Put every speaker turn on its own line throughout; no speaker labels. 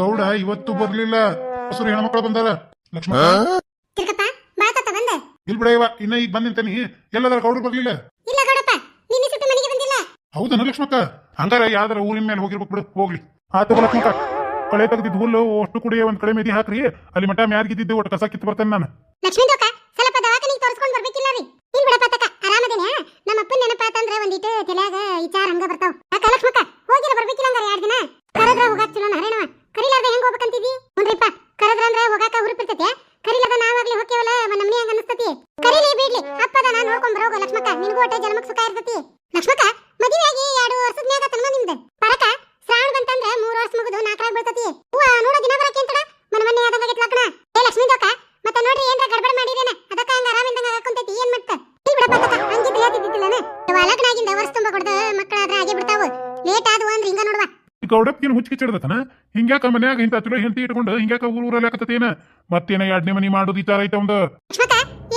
ಗೌಡ ಇವತ್ತು ಬರ್ಲಿಲ್ಲ. ಹಸುರು ಹೆಣ್ಮಕ್ಳು ಬಂದಾರ. ಲಕ್ಷ್ಮಣ?
ತಿರ್ಕಪ್ಪ ಮಾತಾತ ಬಂದ.
ಇಲ್ ಬಿಡ ಇವ ಇನ್ನ ಈಗ ಬಂದಿಂತಾನಿ ಎಲ್ಲದಾರ ಗೌಡ್ರು ಬರ್ಲಿಲ್ಲ.
ಇಲ್ಲ ಗೌಡಪ್ಪ ನಿನ್ನೆ ಸುಟ್ಟು ಮನೆಗೆ ಬಂದಿಲ್ಲ.
ಹೌದನ ಲಕ್ಷ್ಮಕ್ಕ? ಹಂಗಾರ ಯಾವ್ದಾರ ಊರಿನ ಮೇಲೆ ಹೋಗಿರ್ಬೇಕು ಬಿಡು ಹೋಗ್ಲಿ. ಆತ ಲಕ್ಷ್ಮಕ್ಕ. ಕಳೆ ತೆಗ್ದಿದ್ ಹುಲ್ಲು ಅಷ್ಟು ಕುಡಿಯ ಒಂದ್ ಕಡೆ ಮೇದಿ ಹಾಕ್ರಿ. ಅಲ್ಲಿ ಮಠ ಮ್ಯಾರ್ಗಿದ್ದಿದ್ದು ಒಟ್ಟು ಕಸ ಕಿತ್ತು ಬರ್ತೇನೆ ನಾನು.
ಲಕ್ಷ್ಮೀ ದೋಕ ಸ್ವಲ್ಪ ದವಾಖಾನಿಗೆ ತೋರಿಸ್ಕೊಂಡ್ ಬರ್ಬೇಕಿಲ್ಲ ರೀ. ಇಲ್ ಬಿಡಪ್ಪ ತಕ ಆರಾಮದೇನೆ ನಮ್ಮ ಅಪ್ಪನ ನೆನಪಾತಂದ್ರ ಒಂದಿಟ್ಟು ತಲ್ಯಾಗ ವಿಚಾರ ಹಂಗ ಬರ್ತಾವ. ಅಕ್ಕ ಲಕ್ಷ್ಮಕ್ಕ ಹೋಗಿರ ಬರ್ಬೇಕಿಲ್ಲ ಹಂಗಾರ ಎರಡ್ ದಿನ. ಕರೆದ್ರ ಹೋಗಾಕ್ ಚಲೋ ಹರೇಣವ ಕರಿಲಾರ್ದ ಹೆಂಗ್ ಹೋಗ್ಬೇಕಂತಿದಿ ನೋಡ್ರಿಪ್ಪ ಕರದ್ರ ಅಂದ್ರ ಹೋಗಾಕ ಹುರುಪಿರ್ತೈತೆ ಕರಿಲಾರ್ದ ನಾವಾಗ್ಲಿ ಹೋಗ್ತೇವಲ್ಲ ನಮ್ಮನೆ ಹಂಗ ಅನಸ್ತತಿ ಕರೀಲಿ ಬಿಡ್ಲಿ ಅಪ್ಪದ ನಾ ನೋಡ್ಕೊಂಡ್ ಬರೋಗ ಲಕ್ಷ್ಮಕ್ಕ ನಿನ್ಗೂ ಒಟ್ಟೆ ಜನ್ಮಕ್ ಸುಖ ಇರ್ತತಿ ಲಕ್ಷ್ಮಕ್ಕ ಮದುವೆ ಆಗಿ ಎರಡು ವರ್ಷದ ಮ್ಯಾಗ ತನ್ನ ನಿಮ್ದು ಪರಕ ಶ್ರಾವಣ ಬಂತಂದ್ರ ಮೂರ್ ವರ್ಷ ಮುಗಿದು ನಾಲ್ಕರಾಗ ಬೀಳ್ತತಿ ಹೂವ ನೋಡೋ ದಿನ ಬರಕ್ಕೆ ಅಂತಡ ಮನ ಮನೆ ಆದಂಗ ಲಗ್ನ ಏ ಲಕ್ಷ್ಮೀ ದೋಕ ಮತ್ತೆ ನೋಡ್ರಿ ಏನ್ರ ಗಡ್ಬಡ ಮಾಡಿರೇನ ಅದಕ್ಕ ಹಂಗ ಆರಾಮಿಂದಂಗ ಹಾಕೊಂತೈತಿ ಏನ್ ಮಾಡ್ತ ಇಲ್ಲಿ ಬಿಡಪ್ಪ ತಕ ಹಂಗಿದ್ರೆ ಹೇಳ್ತಿದ್ದಿಲ್ಲನ ಲಗ್ನ ಆಗಿಂದ ವರ್ಷ ತುಂಬ ಕೊಡ್ದ ಮಕ್ಕಳಾದ್ರ ಹಾಗೆ ಬಿಡ್ತಾವು ಲೇಟ್ ಆದ್ವು ಅಂದ್ರೆ ಹಿಂಗ ನೋಡುವ
ಗೌಡಪ್ಪಿನ ಹುಚ್ಚಿ ಚಿಡ್ದತನ? ಹಿಂಗ್ಯಾಕ ಮನ್ಯಾಗ ಇಂತ ಚಲೋ ಹೆಂಡತಿ ಇಟ್ಕೊಂಡು ಹಿಂಗ್ಯಾಕ ಊರ್ ಊರಲ್ಲಿ ಹಾಕತೇನ ಮತ್ತೇನ ಎರಡನೇ ಮನಿ ಮಾಡೋದು ಈ ತರ ಐತ ಒಂದು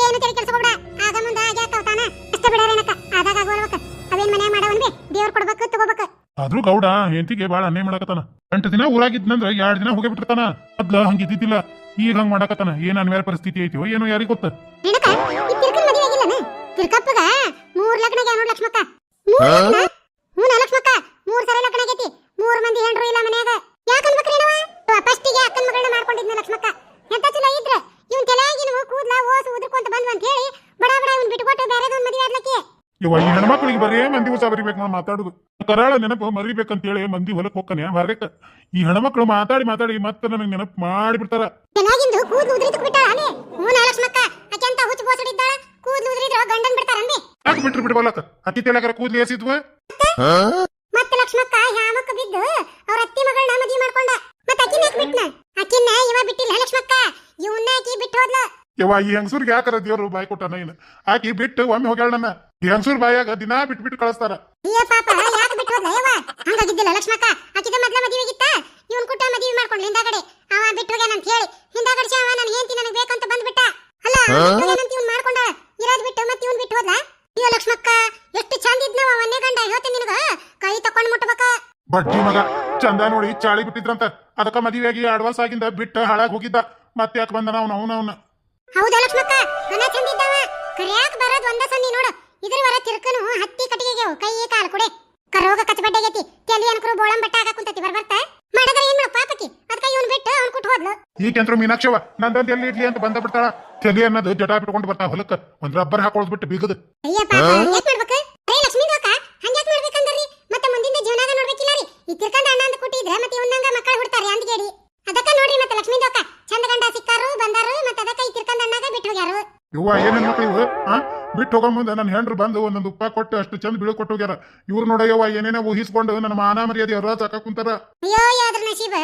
ಏನು ತಲೆ ಕೆಲ್ಸ ಹೋಗ್ಬೇಡ. ಆಗ ಮುಂದ ಆಗ ತಾನ. ಅಷ್ಟ ಬಿಡೋರೇನಕ್ಕ ಆದಾಗ ಆಗೋಲ್ವಕ್ಕ ಅವೇನ್ ಮನ್ಯಾಗ ಮಾಡವನ್ಬಿ ದೇವ್ರ ಕೊಡ್ಬೇಕು ತಗೋಬೇಕು.
ಆದ್ರೂ ಗೌಡ ಹೆಂಡತಿಗೆ ಬಾಳ ಅನ್ಯಾಯ ಮಾಡಕತ್ತಾನ. ಎಂಟು ದಿನ ಊರಾಗಿದ್ನಂದ್ರ ಎರಡ್ ದಿನ ಹೋಗಿ ಬಿಟ್ಟಿರ್ತಾನ. ಅದ್ಲ ಹಂಗಿದ್ದಿದ್ದಿಲ್ಲ ಈಗ ಹಂಗ್ ಮಾಡಕತ್ತಾನ? ಏನ್ ಅನ್ವೇರ ಪರಿಸ್ಥಿತಿ ಐತಿವೋ ಏನೋ ಯಾರಿಗ್ ಗೊತ್ತ?
ತಿರ್ಕಪ್ಪಗ ಮೂರ್ ಲಗ್ನ ಆಗ್ಯಾವ ನೋಡ್ ಲಕ್ಷ್ಮಕ್ಕ ಮೂರ್ ಲಗ್ನ? ಹ್ಞೂ ಲಕ್ಷ್ಮಕ್ಕ ಮೂರ್ ಸಲ ಲಗ್ನ ಆಗೈತಿ. ಮೂರ್ ಮಂದಿ ಹೆಂಡ್ರು ಇಲ್ಲ ಮನ್ಯಾಗ. ಯಾಕ ಫಸ್ಟ್ಗೆ ಅಕ್ಕನ ಮಗಳನ್ನ ಮಾಡ್ಕೊಂಡಿದ್ನ ಲಕ್ಷ್ಮಕ್ಕ. ಎಂತ ಚಲೋ ಇದ್ರ? ಇವನ್ ತಲೆಯಾಗಿನ ಕೂದ್ಲ ಓಸು ಉದ್ರಕೊಂತ ಬಂದ್ವ ಅಂತ ಹೇಳಿ ಬಡ ಬಡ ಇವ್ನ್ ಬಿಟ್ಕೊಟ್ಟು ಬೇರೆದೊಂದ್ ಮದುವೆ ಆದ್ಲಕ್ಕೆ.
ಇವ ಈ ಹೆಣ್ಮಕ್ಳಿಗೆ ಬರೀ ಮಂದಿ ಹೊಸ ಬರಿಬೇಕು ನಾವು ಮಾತಾಡುದು. ಕರಾಳ ನೆನಪು ಮರಿಬೇಕಂತೇಳಿ ಮಂದಿ ಹೊಲಕ್ಕೆ ಹೋಗ್ತಾನೆ ಬರ್ಬೇಕ ಈ ಹೆಣ್ಮಕ್ಳು ಮಾತಾಡಿ ಮಾತಾಡಿ ಮತ್ತೆ ನನಗೆ ನೆನಪು ಮಾಡಿಬಿಡ್ತಾರ.
ಬಿಡ್ತಾರ ಕೂದ್ಲು ಉದ್ರಿತು ಬಿಟ್ಟಾಳ ಅಲೆ ಹ್ಞೂ ಲಕ್ಷ್ಮಕ್ಕ ಆಕೆ ಅಂತ ಹುಚ್ಚು ಬೋಸಡಿದ್ದಾಳ? ಕೂದ್ಲು ಉದ್ರಿದ್ರ ಗಂಡನ್ ಬಿಡ್ತಾರಂದೆ
ಯಾಕೆ ಬಿಟ್ರು ಬಿಡ್ಬಲ್ಲಕ್ಕ ಅತಿ ತೇಲಾಕರ ಕೂದ್ಲು ಏಸಿದ್ವ
ಮತ್ತೆ ಲಕ್ಷ್ಮಕ್ಕ ಹ್ಯಾಮಕ್ಕ ಬಿದ್ದು ಅವ್ರ ಅತ್ತಿ ಮಗಳನ್ನ ಮದುವೆ ಮಾಡ್ಕೊಂಡ. ಮತ್ತೆ ಅಕ್ಕಿನ ಯಾಕೆ ಬಿಟ್ನ? ಅಕ್ಕಿನ ಇವ ಬಿಟ್ಟಿಲ್ಲ ಲಕ್ಷ್ಮಕ್ಕ. ಇವನ್ನ ಆಕಿ ಬಿಟ್ಟು ಹೋದ್ಲ.
ಯವ್ವ ಈ ಹೆಂಗಸೂರ್ಗೆ ಯಾಕರ ದೇವ್ರು ಬಾಯಿ ಕೊಟ್ಟಾನ ಏನು ಆಕಿ ಬಿಟ್ಟು ಒಮ್ಮೆ ಹೋಗ್ಯಾಳ ನನ್ನ. ಈ ಹೆಂಗಸೂರ್ ಬಾಯಾಗ ದಿನಾ ಬಿಟ್ಟು ಬಿಟ್ಟು ಕಳಿಸ್ತಾರ.
ಅಯ್ಯ ಪಾಪ ಯಾಕೆ ಬಿಟ್ಟು ಹೋದ್ಲ ಯವ್ವ? ಹಂಗಾಗಿದ್ದಿಲ್ಲ ಲಕ್ಷ್ಮಕ್ಕ. ಆಕಿದ ಮೊದ್ಲ ಮದುವೆಗಿತ್ತ ಇವನ್ ಕುಟ್ಟ ಮದುವೆ ಮಾಡ್ಕೊಂಡ್ಲ ಹಿಂದಾಗಡೆ. ಅವ ಬಿಟ್ಟು ಹೋಗ್ಯಾನ ಅಂತ ಹೇಳಿ. ಹಿಂದಾಗಡೆ ಅವ ನನ್ನ ಹೆಂಡತಿ ನನಗೆ ಬೇಕಂತ ಬಂದ್ಬಿಟ್ಟ. ಅಲ್ಲ ಇವನ್ ಮಾಡ್ಕೊಂಡ ಇರೋದ್ ಬಿಟ್ಟು ಮತ್ತೆ ಇವನ್ ಬಿಟ್ಟು ಹೋದ್ಲ? ಅಯ್ಯೋ ಲಕ್ಷ್ಮಕ್ಕ ಎಷ್ಟು ಚಂದ ಇದ್ನವ ಒಂದೇ ಗಂಡ ಹೇಳ್ತೀನಿ ನಿನಗ ಕೈ ತಕೊಂಡ್ ಮುಟ್ಬೇಕ
ಬಡ್ಡಿ ಮಗ. ಚಂದ ನೋಡಿ ಚಾಳಿ ಬಿಟ್ಟಿದ್ರಂತ. ಅದಕ್ಕ ಮದುವೆಯಾಗಿ ಅಡ್ವಾನ್ಸ್ ಆಗಿಂದ ಬಿಟ್ಟ ಹಾಳಾಗಿ ಹೋಗಿದ್ದ. ಮತ್ತೆ ಯಾಕೆ ಬಂದನ ಅವ್ನ ಅವನ ಅವನ?
ಹೌದಾ ಲಕ್ಷ್ಮಕ್ಕ ಗಣ ಚಂದಿದ್ದವ. ಕರಿಯಾಕ್ ಬರೋದ್ ಒಂದ ಸಂದಿ ನೋಡು. ಇದ್ರ ವರ ತಿರ್ಕನು ಹತ್ತಿ ಕಟ್ಟಿಗೆಗೆ ಕೈ ಕಾಲು ಕೊಡೆ. ಕರೋಗ ಕಚ್ಚಬಡ್ಡೆಗೈತಿ ತಲಿ ಅನ್ಕರು ಬೋಳಂ ಬಟ್ಟ ಹಾಕ ಕುಂತತಿ. ಬರ್ಬರ್ತ ಮಾಡಿದ್ರೆ ಏನ್ ಮಾಡ ಪಾಪಕಿ ಅದಕ್ಕ ಇವನ್ ಬಿಟ್ಟು ಅವ್ನ್ ಕುಟ್ ಹೋದ್ಲು.
ಈಗಂತ್ರು ಮೀನಾಕ್ಷವ ನಂದಂತ ಎಲ್ಲಿ ಇಡ್ಲಿ ಅಂತ ಬಂದ ಬಿಡ್ತಾಳ? ತಲೆ ಅನ್ನೋದು ಜಟ ಬಿಟ್ಕೊಂಡು ಬರ್ತಾ ಹೊಲಕ್ಕ. ಒಂದ್ ರಬ್ಬರ್ ಹಾಕೊಳ್ದ್ ಬಿಟ್ಟು ಬೀಗದ.
ಅಯ್ಯ ಪಾಪ ಹಂಗ್ಯಾಕ್ ಮಾಡ್ಬೇಕು ಅರೇ ಲಕ್ಷ್ಮೀ ದೋಕ ಹಂಗ್ಯಾಕ್ ಮಾಡ್ಬೇಕಂದ್ರಿ ಮತ್ತೆ ಮುಂದಿನ ಜೀವನಾಗ ನೋಡ್ಬೇಕಿಲ್ಲ ತಿರ್ಕಂದ ಅಣ್ಣ ಅಂತ ಕೊಟ್ಟಿದ್ರೆ ಮತ್ತೆ ಇವನಂಗ ಮಕ್ಕಳು ಹುಡ್ತಾರೆ ಅಂದ್ಗೇಡಿ ಅದಕ್ಕ ನೋಡ್ರಿ ಮತ್ತೆ ಲಕ್ಷ್ಮೀ ದೋಕ ಚಂದ ಗಂಡ ಸಿಕ್ಕಾರು ಬಂದಾರು ಮತ್ತೆ ಅದಕ್ಕ ಈ ತಿರ್ಕಂದ ಅಣ್ಣಾಗ ಬಿಟ್ಟು ಹೋಗ್ಯಾರು.
ಇವ ಏನೇನ್ ಮಕ್ಳು ಇವು ಆ ಬಿಟ್ಟು ಹೋಗೋ ಮುಂದೆ ನನ್ನ ಹೆಂಡ್ರು ಬಂದು ಒಂದೊಂದು ಉಪ್ಪ ಕೊಟ್ಟು ಅಷ್ಟು ಚಂದ ಬಿಳು ಕೊಟ್ಟು ಹೋಗ್ಯಾರ. ಇವ್ರು ನೋಡಯ್ಯವ ಏನೇನೋ ಊಹಿಸ್ಕೊಂಡು ನನ್ನ ಮಾನ ಮರ್ಯಾದೆ ಅವ್ರ ಸಾಕ ಕುಂತಾರ
ಅಯ್ಯೋ ಯಾವ್ದ್ರ ನಶೀಬ?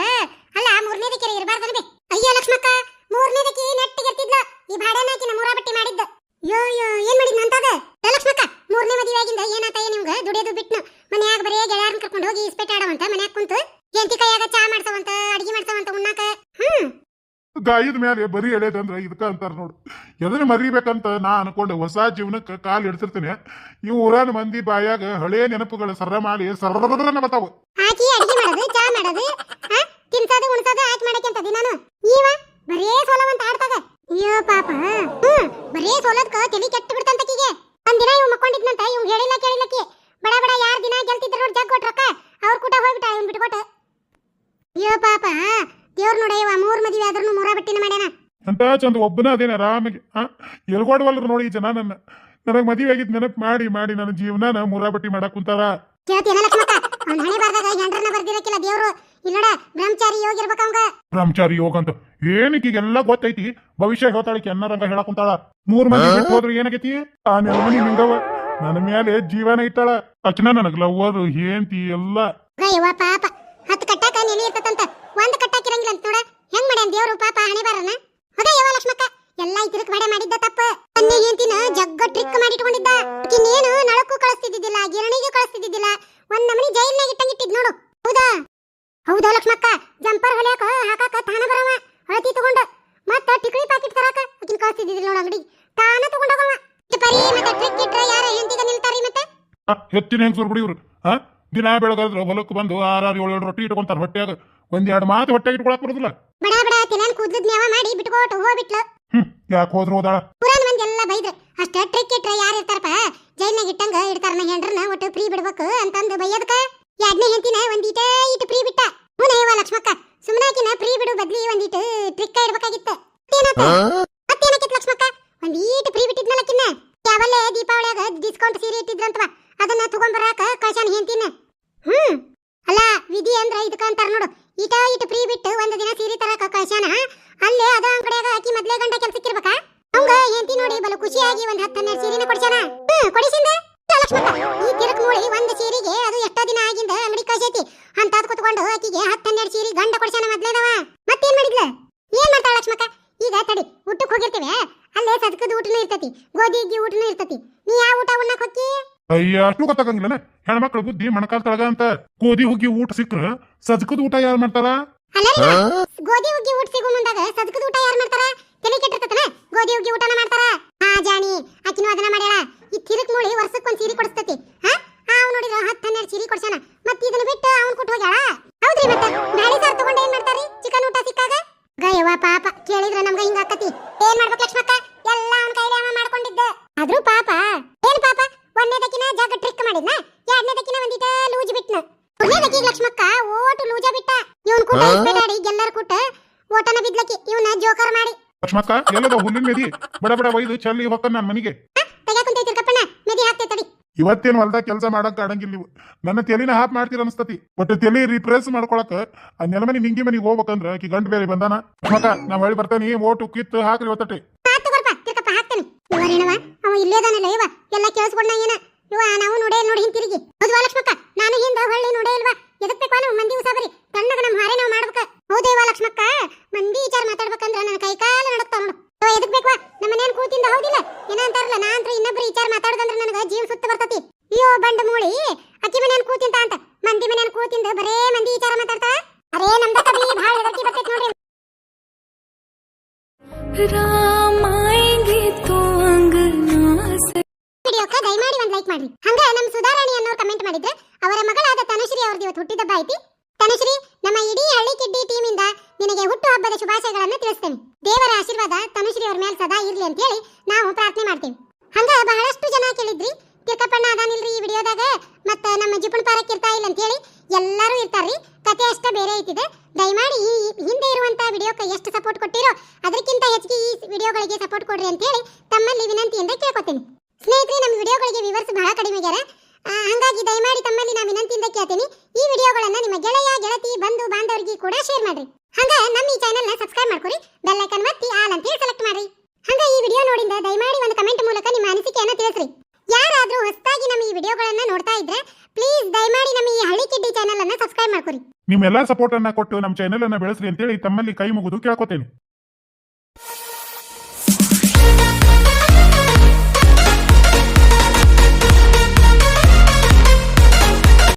ಅಲ್ಲ ಮೂರನೇದ ಕೆರೆ ಇರಬಾರ್ದನ್ಬೆ ಅಯ್ಯೋ ಲಕ್ಷ್ಮಕ್ಕ ಮೂರನೇದಕ್ಕೆ ನೆಟ್ಟಿಗಿರ್ತಿದ್ಲ ಈ ಭಾಡ್ಯಾನಾಕಿನ ಮೂರ ಬಟ್ಟಿ ಮಾಡಿದ್ದ. ಯೋ ಯೋ ಏನ್ ಮಾಡಿದ್ ಅಂತದ? ಏ ಲಕ್ಷ್ಮಕ್ಕ ಮೂರನೇ ಮದುವೆ ಆಗಿಂದ ಏನಾತ ನಿಮ್ಗ? ದುಡಿಯೋದು ಬಿಟ್ನು. ಮನ್ಯಾಗ ಬರೇ ಗೆಳೆಯರನ್ನ ಕರ್ಕೊಂಡು ಹೋಗಿ ಇಸ್ಪೇಟ್ ಆಡವಂತ ಮನ್ಯಾಗ ಕುಂತು ಎಂತಿ ಕೈಯಾಗ ಚಾ ಮಾಡ್ತವಂತ ಅಡಿಗೆ ಮಾಡ್ತವಂತ ಉಣ್ಣಾಕ? ಹ್ಮ್.
ಗಾಯದ ಮೇಲೆ ಬರೀ ಎಳೆದಂದ್ರ ಇದಕ್ಕ ಅಂತಾರ ನೋಡು. ಎದನ್ನ ಮರಿಬೇಕಂತ ನಾ ಅನ್ಕೊಂಡು ಹೊಸ ಜೀವನಕ್ಕೆ ಕಾಲ್ ಇಡ್ತಿರ್ತೇನೆ ಈ ಊರಾನ ಮಂದಿ ಬಾಯಾಗ ಹಳೆ ನೆನಪುಗಳು ಸರ್ರ ಮಾಡಿ ಸರ್ರನ ಬರ್ತಾವು.
ಆಕಿ ಅಡಿಗೆ ಮಾಡೋದು ಚಾ ಮಾಡೋದು ತಿನ್ಸೋದು ಉಣ್ಸೋದು ಆಯ್ತು ಮಾಡಕ್ಕೆ ದಿನಾನು? ಈವ ಬರೇ ಸೋಲವಂತ ಆಡ್ತಾಗ? ಅಯ್ಯೋ ಪಾಪ. ಹ್ಮ್. ಬರೇ ಸೋಲದ್ಕ ತಲಿ ಕೆಟ್ಟು ಬಿಡ್ತಂತಕಿಗೆ ಒಂದಿನ ಇವ್ ಮಕ್ಕೊಂಡಿದ್ನಂತ ಇವ್ ಹೇಳಿಲ್ಲ ಕೇಳಿಲ್ಲಕಿ ಬಡ ಬಡ ಯಾರ್ ದಿನ ಗೆಲ್ತಿದ್ರ ನೋಡಿ ಜಗ್ ಕೊಟ್ರಕ್ಕ ಅವ್ರ ಕೂಟ ಹೋಗ್ಬಿಟ್ಟ ಇವ್ನ್ ಬಿಟ್ಕೊಟ್ಟ ಅಯ್ಯೋ ಪಾಪ ದೇವ್ರ ನೋಡಯ್ಯವ ಮೂರ್ ಮದ್ವೆ ಆದ್ರೂ ಮೂರ ಬಟ್ಟಿನ ಮಾಡ್ಯಾನ
ಅಂತ ಚಂದ ಒಬ್ಬನ ಅದೇನ ಆರಾಮಾಗಿ ಆ ಎಲ್ಗೊಡ್ವಲ್ರು ನೋಡಿ ಜನ ನನ್ನ ನನಗೆ ಮದುವೆ ಆಗಿದ್ ನೆನಪು ಮಾಡಿ ಮಾಡಿ ನನ್ನ ಜೀವನ ಮುರಾಬಟ್ಟಿ ಮಾಡಕ್ ಕುಂತಾರ.
ಬ್ರಹ್ಮಚಾರಿ ಯೋಗಿ ಇರ್ಬೇಕ ಅವಂಗ
ಬ್ರಹ್ಮಚಾರಿ ಯೋಗ ಅಂತ. ಏನಕ್ಕೆ ಎಲ್ಲ ಗೊತ್ತೈತಿ? ಭವಿಷ್ಯ ಹೇಳ್ತಾಳಿಕೆ ಕೆನ್ನರಂಗ ಹೇಳಕ್ ಕುಂತಾಳ. ಮೂರ್ ಮಂದಿ ಬಿಟ್ಟು ಹೋದ್ರು ಏನಾಗೈತಿ? ಆ ನೆಲಮನಿ ನಿಂಗವ ನನ್ನ ಮೇಲೆ ಜೀವನ ಇಟ್ಟಾಳ. ತಕ್ಷಣ ನನಗ್ ಲವ್ವರು ಹೇಂತಿ ಎಲ್ಲ.
ಪಾಪ. ಹತ್ತು ಕಟ್ಟಾಕ ನೆನೆ ಇರ್ತದಂತ ಒಂದ್ ಕಟ್ಟಾಕಿರಂಗಿಲ್ಲ ಅಂತ ನೋಡ. ಹೆಂಗ್ ಮಾಡ್ಯಾನ ದೇವ್ರು? ಪಾಪ ಹಣೆ ಬರನ? ಹೋಗಯ್ಯವ್ವ ಲಕ್ಷ್ಮಕ್ಕ ಎಲ್ಲ ಇದ್ರಕ್ ಬಡೆ ಮಾಡಿದ್ದ ತಪ್ಪ. ಅನ್ನೆ ಹೆಂತಿನ ಜಗ್ಗ ಟ್ರಿಕ್ ಮಾಡಿಟ್ಕೊಂಡಿದ್ದ. ಇನ್ನೇನು ನಳಕ್ಕೂ ಕಳಿಸ್ತಿದ್ದಿಲ್ಲ ಗಿರಣಿಗೂ ಕಳಿಸ್ತಿದ್ದಿಲ್ಲ ಒಂದ್ ನಮನಿ ಜೈಲ್ನಾಗ ಇಟ್ಟಂಗಿಟ್ಟಿದ್ ನೋಡು. ಹೌದಾ? ಹೌದಾ ಲಕ್ಷ್ಮಕ್ಕ ಜಂಪರ್ ಹೊಲಿಯಾಕ ಹಾಕಾಕ ತಾನ ಬರವ. ಅಳತಿ ತಗೊಂಡ. ಮತ್ತ ಟಿಕಳಿ ಪ್ಯಾಕೆಟ್ ತರಾಕ ಅಕಿನ ಕಳಿಸ್ತಿದ್ದಿಲ್ಲ ನೋಡು ಅಂಗಡಿ. ತಾನ ತಗೊಂಡೋಗವ. ಪರಿ ಮತ್ತೆ ಟ್ರಿಕ್ ಇಟ್ರ ಯಾರ ಹೆಂತಿಗ ನಿಲ್ತಾರಿ ಮತ್ತೆ?
ಹೆಚ್ಚಿನ ಹೆಂಗ್ ಸುರ್ಬಿಡಿ ಇವ್ರು. ಆ ದಿನ ಬೆಳಗಾದ್ರ ಹೊಲಕ್ಕೆ ಬಂದು ಆರಾರು ಏಳು ಏಳು ರೊಟ್ಟಿ ಇಟ್ಕೊಂತಾರ ಹೊಟ್ಯಾಗ. ಒಂದ್ ಎರಡು ಮಾತು ಹೊಟ್ಟೆ ಇಟ್ಕೊಳಕ್ ಬರುದಿಲ್ಲ.
ತೆಲಾನ್ ಕೂದ್ಲದ್ ನ್ಯಾವ ಮಾಡಿ ಬಿಟ್ಕೋಟ್ ಹೋಗ್ಬಿಟ್ಲು.
ಹ್ಮ್ ಯಾಕೆ ಹೋದ್ರು ಹೋದಾಳ?
ಪುರಾಣ ಮಂದಿ ಎಲ್ಲ ಬೈದ್ರು. ಅಷ್ಟೇ ಟ್ರಿಕ್ ಇಟ್ರೆ ಯಾರು ಇರ್ತಾರಪ್ಪ? ಜೈಲ್ನಾಗ ಇಟ್ಟಂಗ ಇಡ್ತಾರನ ಹೆಂಡ್ರನ್ನ ಒಟ್ಟು ಫ್ರೀ ಬಿಡ್ಬೇಕು ಅಂತಂದು ಬೈಯದಕ ಎರಡನೇ ಹೆಂತಿನ ಒಂದೀಟ ಇಟ್ಟು ಫ್ರೀ ಬಿಟ್ಟ. ಹುನೇವ ಲಕ್ಷ್ಮಕ್ಕ. ಸುಮ್ನಾಕಿನ ಫ್ರೀ ಬಿಡು ಬದ್ಲಿ ಒಂದೀಟ ಟ್ರಿಕ್ ಇಡ್ಬೇಕಾಗಿತ್ತು. ಮತ್ತೇನಕ್ಕಿತ್ತು ಮತ್ತೇನಕ್ಕಿತ್ ಲಕ್ಷ್ಮಕ್ಕ? ಒಂದೀಟ ಫ್ರೀ ಬಿಟ್ಟಿದ್ನಲ್ಲಕ್ಕಿನ್ನ ಯಾವಲ್ಲೇ ದೀಪಾವಳಿಯಾಗ ಡಿಸ್ಕೌಂಟ್ ಸೀರೆ ಇಟ್ಟಿದ್ರಂತವ. ಅದನ್ನ ತಗೊಂಡ್ ಬರಾಕ ಕಳ್ಸಾನ ಹೆಂತಿನ ಹ್ಮ್. ಅಲ್ಲ ವಿಧಿ ಅಂದ್ರ ಇದಕ್ಕ ಅಂತಾರ ನೋಡು. ಈಟ ಇಟ್ ಫ್ರೀ ಬಿಟ್ಟು ಒಂದು ದಿನ ಸೀರೆ ತರಕ ಕಳ್ಸಾನ ಅಲ್ಲೇ ಅದ ಅಂಗಡಿಯಾಗ ಹಾಕಿ ಮೊದ್ಲೇ ಗಂಡ ಕೆಲ್ಸಕ್ಕಿರ್ಬೇಕಾ ಅವಂಗ ಎಂತಿ ನೋಡಿ ಬಲು ಖುಷಿಯಾಗಿ ಒಂದ್ ಹತ್ತು ಹನ್ನೆರಡು ಸೀರೆನ ಕೊಡ್ಸಾನ ಹ್ಮ್ ಕೊಡಿಸಿಂದ ಈ ತಿರುಕ್ ನೋಡಿ ಒಂದ್ ಸೀರಿಗೆ ಅದು ಎಷ್ಟೋ ದಿನ ಆಗಿಂದ ಅಂಗಡಿ ಕಳ್ಸೈತಿ. ಅಂತದ್ ಕುತ್ಕೊಂಡು ಆಕಿಗೆ ಹತ್ತು ಹನ್ನೆರಡು ಸೀರೆ ಗಂಡ ಕೊಡ್ಸಾನ ಮೊದ್ಲೇದವ. ಮತ್ತೇನ್ ಮಾಡಿದ್ಲ? ಏನ್ ಮಾಡ್ತಾಳ ಲಕ್ಷ್ಮಕ್ಕ? ಈಗ ತಡಿ ಊಟಕ್ಕೆ ಹೋಗಿರ್ತೇವೆ. ಅಲ್ಲೇ ಸದ್ಕದ ಊಟನೂ ಇರ್ತತಿ ಗೋಧಿ ಇಗ್ಗಿ ಊಟನೂ ಇರ್ತತಿ. ನೀ ಯಾವ ಊಟ ಉಣ್ಣಕ್ ಹೊಕ್ಕಿ?
ಅಯ್ಯ, ಅಷ್ಟು ಗೊತ್ತಾಗಂಗಿಲ್ಲನ ಹೆಣ್ಮಕ್ಳು ಬುದ್ಧಿ ಮಣಕಾಲ್ ತಳಗ ಅಂತ. ಗೋಧಿ ಹುಗ್ಗಿ ಊಟ ಸಿಕ್ಕ್ರ ಸಜ್ಕದ ಊಟ ಯಾರು ಮಾಡ್ತಾರ?
ಗೋಧಿ ಹುಗ್ಗಿ ಊಟ ಸಿಗು ಮುಂದಾಗ ಸಜ್ಕದ ಊಟ ಯಾರು ಮಾಡ್ತಾರ? ತಲೆ ಕೆಟ್ಟಿರ್ತತನ? ಗೋಧಿ ಹುಗ್ಗಿ ಊಟನ ಮಾಡ್ತಾರ? ಹಾ ಜಾಣಿ, ಆಕಿನೂ ಅದನ್ನ ಮಾಡ್ಯಾಳ. ಈ ತಿರುಕ್ ಮೂಳಿ ವರ್ಷಕ್ಕೆ ಒಂದ್ ಸೀರೆ ಕೊಡಿಸ್ತತಿ. ಹಾ? ಅವ್ ನೋಡಿದ್ರ ಹತ್ತು ಹನ್ನೆರಡು ಸೀರೆ ಕೊಡ್ಸಾನ ಮತ್ತೆ ಇದನ್ನ ಬಿಟ್ಟು ಅವ್ನ್ ಕೊಟ್ಟು ಹೋಗ್ಯಾಳ? ಹೌದ್ರಿ ಮತ್ತೆ? ಬ್ಯಾಳಿ ಸಾರ್ ತಗೊಂಡ್ ಏನ್ ಮಾಡ್ತಾರಿ? ಚಿಕನ್ ಊಟ ಸಿಕ್ಕಾಗ? ಗಯವ್ವ ಪಾಪ, ಕೇಳಿದ್ರ ನಮ್ಗ ಹಿಂಗ ಆಕತಿ. ಏನ್ ಮಾಡ್ಬೇಕು ಲಕ್ಷ್ಮಕ್ಕ ಎಲ್ಲ ಅವ್ನ ಕೈಲಿ ಅವ ಮಾಡ್ಕೊಂಡಿದ್ದ ಆದ್ರೂ ಪಾಪ ಏನ್ ಪಾಪ ಒಂದನೇದಕ್ಕಿನ ಜಗ ಟ್ರಿಕ್ ಮಾಡಿದ್ನ ಎರಡನೇದಕ್ಕಿನ ಒಂದಿಟ ಲೂಜ್ ಬಿಟ್ನ ಒಂದನೇದಕ್ಕಿ ಲಕ್ಷ್ಮಕ್ಕ ಓಟು ಲೂಜ ಬಿಟ್ಟ ಇವನ್ ಕೂಟ ಇಸ್ಪೇಟಾಡಿ ಗೆಲ್ಲರ ಕೂಟ ಓಟನ ಬಿದ್ಲಕ್ಕಿ ಇವನ ಜೋಕರ್ ಮಾಡಿ.
ಲಕ್ಷ್ಮಕ್ಕ ಎಲ್ಲದ ಹುಲ್ಲಿನ ಮೆದಿ? ಬಡ ಬಡ ಒಯ್ದು ಚಲ್ಲಿ ಹೊಕ್ಕ ನನ್ನ ಮನೆಗೆ.
ತೆಗ್ಯಾಕ ಕುಂತೈತಿ ಕಪ್ಪಣ್ಣ ಮೆದಿ ಹಾಕ್ತೇ ತಡಿ.
ಇವತ್ತೇನ್ ಹೊಲ್ದಾಗ ಕೆಲಸ ಮಾಡಕ್ ಆಡಂಗಿಲ್ಲ ನೀವು. ನನ್ನ ತೆಲಿನ ಹಾಪ್ ಮಾಡ್ತೀರ ಅನ್ಸ್ತತಿ. ಒಟ್ಟು ತೆಲಿ ರಿಪ್ರೆಸ್ ಮಾಡ್ಕೊಳಕ ಆ ನೆಲಮನಿ ನಿಂಗಿ ಮನಿಗೆ ಹೋಗ್ಬೇಕಂದ್ರ ಆಕಿ ಗಂಟ್ ಬೇರೆ ಬಂದಾನ. ಮಕ್ಕ ನಾ ಹೊಳಿ ಬರ್ತಾನಿ ಓಟು ಕಿತ್ತು ಹಾಕ್ರಿ ಒತ್ತಟಿ
ಆತು ಬರ್ಪ ತಿರ್ಕಪ್ಪ ಹಾಕ್ತೇನೆ. ಇವರೇನವ ಅವ ಇಲ್ಲೇ ಅದಾನಲ್ಲ ಇವ. ಎಲ್ಲ ಕೇಳಿಸ್ಕೊಂಡ ಏನ? ಇವ ನಾವು ನೋಡೇ ನೋಡಿ ಹಿಂತಿರುಗಿ. ಹೌದು ಲಕ್ಷ್ಮಕ್ಕ ನಾನು ಹಿಂದ ಹೊಳ್ಳಿ ನೋಡೇ ಇಲ್ವಾ? ಎದಕ್ ಬೇಕು ನಾವು ಮಂದಿ ಉಸಾಬರಿ ತಣ್ಣಗ ನಮ್ಮ ಹಾರೆ ನಾವು ಮಾಡ್ಬೇಕ. ಹೌದೇವ ಲಕ್ಷ್ಮಕ್ಕ. ಮಂದಿ ವಿಚಾರ ಮಾತಾಡ್ಬೇಕಂದ್ರ ನನ್ನ ಕೈ ಕಾಲ ನಡಕ್ತಾವ ನೋಡು. ಎದಕ್ ಬೇಕವಾ? ನಮ್ಮ ಮನೇನ್ ಕೂತಿಂದ? ಹೌದಿಲ್ಲ. ಏನ ಅಂತಾರಲ್ಲ, ನಾ ಅಂತ ಇನ್ನೊಬ್ರು ವಿಚಾರ ಮಾತಾಡೋದಂದ್ರ ನನಗ ಜೀವ ಸುತ್ತ ಬರ್ತತಿ. ಅಯ್ಯೋ, ಬಂಡ ಮೂಳಿ. ಅಕ್ಕಿ ಮನೇನ್ ಕೂತಿಂತ ಅಂತ. ಮಂದಿ ಮನೇನ್ ಕೂತಿಂದ ಬರೇ ಮಂದಿ ವಿಚಾರ ಮಾತಾಡ್ತಾ? ಅರೇ, ನಮ್ದ ಕಬಿ ಭಾಳ ಹೆದರ್ಕಿ ಬರ್ತೈತಿ ನೋಡ್ರಿ. ಇವತ್ತು ಹುಟ್ಟಿದಬ್ಬ ಐತಿ? ತನುಶ್ರೀ ನಮ್ಮ ಇಡೀ ಹಳ್ಳಿ ಕಿಡ್ಡಿ ಇಂದ ನಿನಗೆ ಹುಟ್ಟು ಹಬ್ಬದ ಶುಭಾಶಯಗಳನ್ನು ತಿಳಿಸ್ತೇನೆ. ದೇವರ ಆಶೀರ್ವಾದ ತನುಶ್ರೀ ಅವ್ರ ಮೇಲೆ ಸದಾ ಇರ್ಲಿ ಅಂತ ಹೇಳಿ ನಾವು ಪ್ರಾರ್ಥನೆ ಮಾಡ್ತೀವಿ. ಹಂಗ ಬಹಳಷ್ಟು ಜನ ಕೇಳಿದ್ರಿ. ತಿರ್ಕಪ್ಪಣ್ಣ ಅದಾನಿಲ್ರಿ ಈ ವಿಡಿಯೋದಾಗ, ಮತ್ತ ನಮ್ಮ ಜಿಪುಣ ಪಾರಕ್ ಇರ್ತಾ ಇಲ್ಲ ಅಂತ ಹೇಳಿ ಎಲ್ಲರೂ ಇರ್ತಾರ್ರಿ. ಕತೆ ಅಷ್ಟ ಬೇರೆ ಐತಿದೆ. ದಯಮಾಡಿ ಈ ಹಿಂದೆ ಇರುವಂತ ವಿಡಿಯೋಕ್ಕೆ ಎಷ್ಟು ಸಪೋರ್ಟ್ ಕೊಟ್ಟಿರೋ, ಅದಕ್ಕಿಂತ ಹೆಚ್ಚಿಗೆ ಈ ವಿಡಿಯೋಗಳಿಗೆ ಸಪೋರ್ಟ್ ಕೊಡ್ರಿ ಅಂತ ಹೇಳಿ ತಮ್ಮಲ್ಲಿ ವಿನಂತಿಯಿಂದ ಕೇಳ್ಕೊತೀನಿ. ಸ್ನೇಹಿತರೆ ನಮ್ಮ ವಿಡಿಯೋಗಳಿಗೆ ವಿವರ್ಸ್ ಬಹಳ ಕಡಿಮೆ ಆಗ್ಯಾರ. ಹಂಗಾಗಿ ದಯಮಾಡಿ ತಮ್ಮಲ್ಲಿ ನಾನು ವಿನಂತಿಯಿಂದ ಕೇಳ್ತೀನಿ ಈ ವಿಡಿಯೋಗಳನ್ನ ನಿಮ್ಮ ಗೆಳೆಯ ಗೆಳತಿ ಬಂಧು ಬಾಂಧವರಿಗೆ ಕೂಡ ಶೇರ್ ಮಾಡ್ರಿ ಹಂಗ ನಮ್ಮ ಈ ಚಾನೆಲ್ನ ಸಬ್ಸ್ಕ್ರೈಬ್ ಮಾಡ್ಕೊರಿ ಬೆಲ್ ಐಕನ್ ಒತ್ತಿ ಆಲ್ ಅಂತ ಸೆಲೆಕ್ಟ್ ಮಾಡ್ರಿ ಹಂಗ ಈ ವಿಡಿಯೋ ನೋಡಿಂದ ದಯಮಾಡಿ ಒಂದು ಕಮೆಂಟ್ ಮೂಲಕ ನಿಮ್ಮ ಅನಿಸಿಕೆಯನ್ನ ತಿಳಿಸ್ರಿ ಯಾರಾದ್ರೂ ಹೊಸದಾಗಿ ನಮ್ಮ ಈ ವಿಡಿಯೋಗಳನ್ನ ನೋಡ್ತಾ ಇದ್ರೆ ಪ್ಲೀಸ್ ದಯಮಾಡಿ ನಮ್ಮ ಈ ಹಳ್ಳಿ ಕಿಡ್ಡಿ ಚಾನೆಲ್ ಅನ್ನ ಸಬ್ಸ್ಕ್ರೈಬ್ ಮಾಡ್ಕೊರಿ.
ನಿಮ್ಮೆಲ್ಲಾ ಸಪೋರ್ಟ್ ಅನ್ನ ಕೊಟ್ಟು ನಮ್ಮ ಚಾನೆಲ್ ಅನ್ನ ಬೆಳೆಸ್ರಿ ಅಂತೇಳಿ ತಮ್ಮಲ್ಲಿ ಕೈ ಮುಗಿದು ಕೇಳ್ಕೊತೇನೆ.